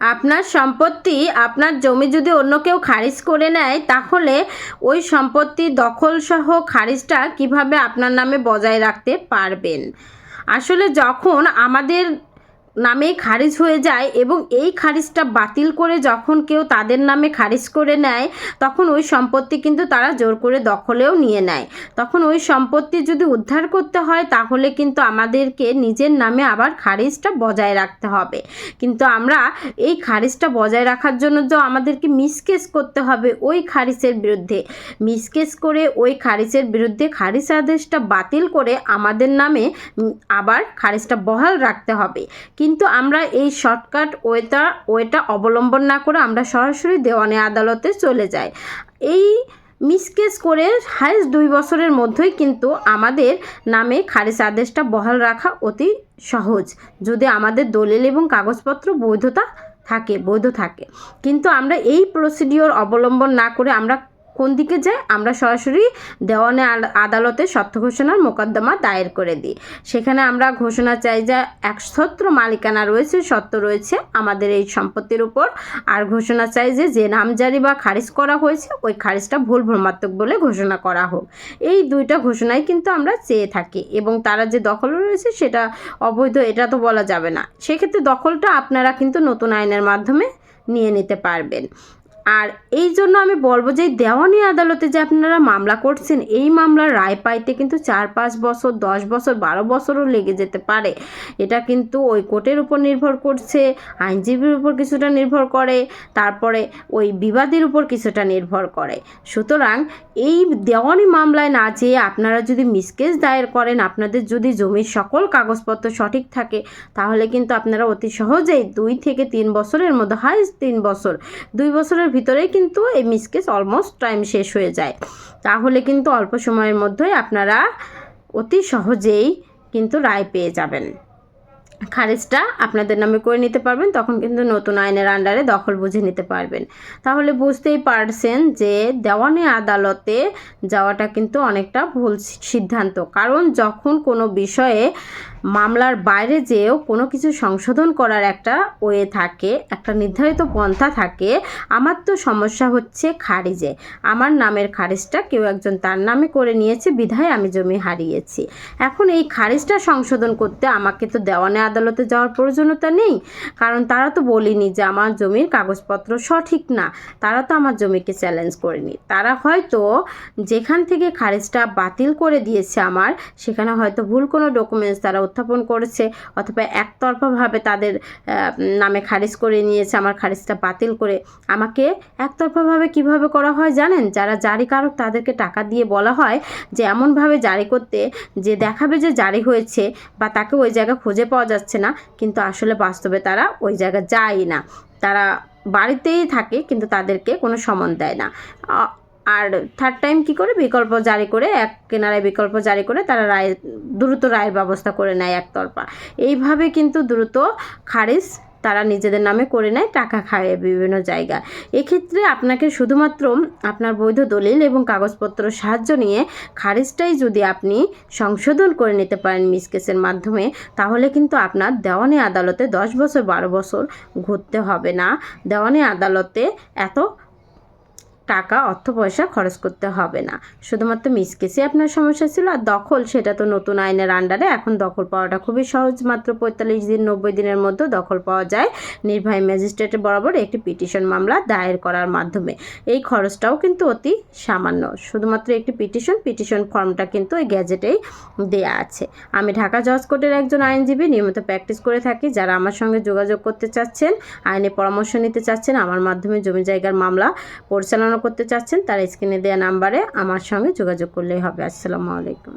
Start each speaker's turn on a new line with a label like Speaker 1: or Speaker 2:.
Speaker 1: আপনার সম্পত্তি, আপনার জমি যদি অন্য কেউ খারিজ করে নেয়, তাহলে ওই সম্পত্তি দখলসহ খারিজটা কীভাবে আপনার নামে বজায় রাখতে পারবেন? আসলে যখন আমাদের নামে খারিজ হয়ে যায় এবং এই খারিজটা বাতিল করে যখন কেউ তাদের নামে খারিজ করে নেয়, তখন ওই সম্পত্তি কিন্তু তারা জোর করে দখলেও নিয়ে নেয়। তখন ওই সম্পত্তি যদি উদ্ধার করতে হয়, তাহলে কিন্তু আমাদেরকে নিজের নামে আবার খারিজটা বজায় রাখতে হবে। কিন্তু আমরা এই খারিজটা বজায় রাখার জন্য তো আমাদেরকে মিসকেস করতে হবে ওই খারিজের বিরুদ্ধে। মিসকেস করে ওই খারিজের বিরুদ্ধে খারিজ আদেশটা বাতিল করে আমাদের নামে আবার খারিজটা বহাল রাখতে হবে। কিন্তু আমরা এই শর্টকাট ওয়েটা ওয়েটা অবলম্বন না করে আমরা সরাসরি দেওয়ানি আদালতে চলে যাই। এই মিসকেস করে হাইস্ট দুই বছরের মধ্যেই কিন্তু আমাদের নামে খারিজ আদেশটা বহাল রাখা অতি সহজ। যদি আমাদের দলিল এবং কাগজপত্র বৈধতা থাকে, বৈধ থাকে। কিন্তু আমরা এই প্রসিডিওর অবলম্বন না করে আমরা কোন দিকে যায়? আমরা সরাসরি দেওয়ানে আদালতে সত্য ঘোষণার মোকদ্দমা দায়ের করে দিই। সেখানে আমরা ঘোষণা চাই যে একছত্র মালিকানা রয়েছে, সত্য রয়েছে আমাদের এই সম্পত্তির উপর। আর ঘোষণা চাই যে যে নামজারি বা খারিজ করা হয়েছে, ওই খারিজটা ভুল ভ্রমাত্মক বলে ঘোষণা করা হোক। এই দুইটা ঘোষণাই কিন্তু আমরা চেয়ে থাকি এবং তারা যে দখল রয়েছে সেটা অবৈধ, এটা তো বলা যাবে না। সেক্ষেত্রে দখলটা আপনারা কিন্তু নতুন আইনের মাধ্যমে নিয়ে নিতে পারবেন। আর এই জন্য আমি বলব যে দেওয়ানি আদালতে যে আপনারা মামলা করছেন, এই মামলার রায় পাইতে কিন্তু চার, পাঁচ বছর, দশ বছর, বারো বছরও লেগে যেতে পারে। এটা কিন্তু ওই কোর্টের উপর নির্ভর করছে, আইনজীবীর উপর কিছুটা নির্ভর করে, তারপরে ওই বিবাদের উপর কিছুটা নির্ভর করে। সুতরাং এই দেওয়ানি মামলায় না যেয়ে আপনারা যদি মিসকেস দায়ের করেন, আপনাদের যদি জমির সকল কাগজপত্র সঠিক থাকে, তাহলে কিন্তু আপনারা অতি সহজেই দুই থেকে তিন বছরের মধ্যে হাইস্ট তিন বছর, দুই বছরের ভিতরেই কিন্তু এই মিসকেস অলমোস্ট টাইম শেষ হয়ে যায়। তাহলে কিন্তু অল্প সময়ের মধ্যেই আপনারা অতি সহজেই কিন্তু রায় পেয়ে যাবেন। খারিজটা আপনাদের নামে করে নিতে পারবেন, তখন কিন্তু নতুন আইনের আন্ডারে দখল বুঝে নিতে পারবেন। তাহলে বুঝতেই পারছেন যে দেওয়ানি আদালতে যাওয়াটা কিন্তু অনেকটা ভুল সিদ্ধান্ত। কারণ যখন কোনো বিষয়ে মামলার বাইরে যেয়েও কোনো কিছু সংশোধন করার একটা ওয়ে থাকে, একটা নির্ধারিত পন্থা থাকে, আমার তো সমস্যা হচ্ছে খারিজে। আমার নামের খারিজটা কেউ একজন তার নামে করে নিয়েছে, বিধায় আমি জমি হারিয়েছি। এখন এই খারিজটা সংশোধন করতে আমাকে তো দেওয়ানে আদালতে যাওয়ার প্রয়োজনীয়তা নেই। কারণ তারা তো বলিনি যে আমার জমির কাগজপত্র সঠিক না। তারা তো আমার জমিকে চ্যালেঞ্জ করেনি। তারা হয়তো যেখান থেকে খারিজটা বাতিল করে দিয়েছে আমার, সেখানে হয়তো ভুল কোনো ডকুমেন্টস তারা উত্থাপন করেছে অথবা একতরফাভাবে তাদের নামে খারিজ করে নিয়েছে আমার খারিজটা বাতিল করে। আমাকে একতরফাভাবে কীভাবে করা হয় জানেন? যারা জারি কারক তাদেরকে টাকা দিয়ে বলা হয় যে এমনভাবে জারি করতে, যে দেখাবে যে জারি হয়েছে বা তাকে ওই জায়গা খুঁজে পাওয়া যাচ্ছে না, কিন্তু আসলে বাস্তবে তারা ওই জায়গা যায় না। তারা বাড়িতেই থাকে, কিন্তু তাদেরকে কোনো সমন দেয় না। আর থার্ড টাইম কি করে? বিকল্প জারি করে, এক কেনারায় বিকল্প জারি করে তারা রায়, দ্রুত রায়ের ব্যবস্থা করে নেয় একতরফা। এইভাবে কিন্তু দ্রুত খারিজ তারা নিজেদের নামে করে নেয়, টাকা খায় বিভিন্ন জায়গা। এক্ষেত্রে আপনাকে শুধুমাত্র আপনার বৈধ দলিল এবং কাগজপত্র সাহায্য নিয়ে খারিজটাই যদি আপনি সংশোধন করে নিতে পারেন মিসকেসের মাধ্যমে, তাহলে কিন্তু আপনার দেওয়ানি আদালতে দশ বছর, বারো বছর ঘুরতে হবে না। দেওয়ানি আদালতে এত টাকা, অর্থ পয়সা খরচ করতে হবে না। শুধুমাত্র মিসকেসে আপনার সমস্যা ছিল আর দখল সেটা তো নতুন আইনের আন্ডারে। এখন দখল পাওয়াটা খুবই সহজ। মাত্র পঁয়তাল্লিশ দিন, নব্বই দিনের মধ্যে দখল পাওয়া যায় নির্বাহী ম্যাজিস্ট্রেটের বরাবর একটি পিটিশন মামলা দায়ের করার মাধ্যমে। এই খরচটাও কিন্তু অতি সামান্য। শুধুমাত্র একটি পিটিশন পিটিশন ফর্মটা কিন্তু এই গ্যাজেটেই দেয়া আছে। আমি ঢাকা জজ কোর্টের একজন আইনজীবী, নিয়মিত প্র্যাকটিস করে থাকি। যারা আমার সঙ্গে যোগাযোগ করতে চাচ্ছেন, আইনে পরামর্শ নিতে চাচ্ছেন, আমার মাধ্যমে জমি জায়গার মামলা পরিচালনা করতে চাচ্ছেন তারা স্ক্রিনে দেওয়া নাম্বারে আমার সঙ্গে যোগাযোগ করলেই হবে। আসসালামু আলাইকুম।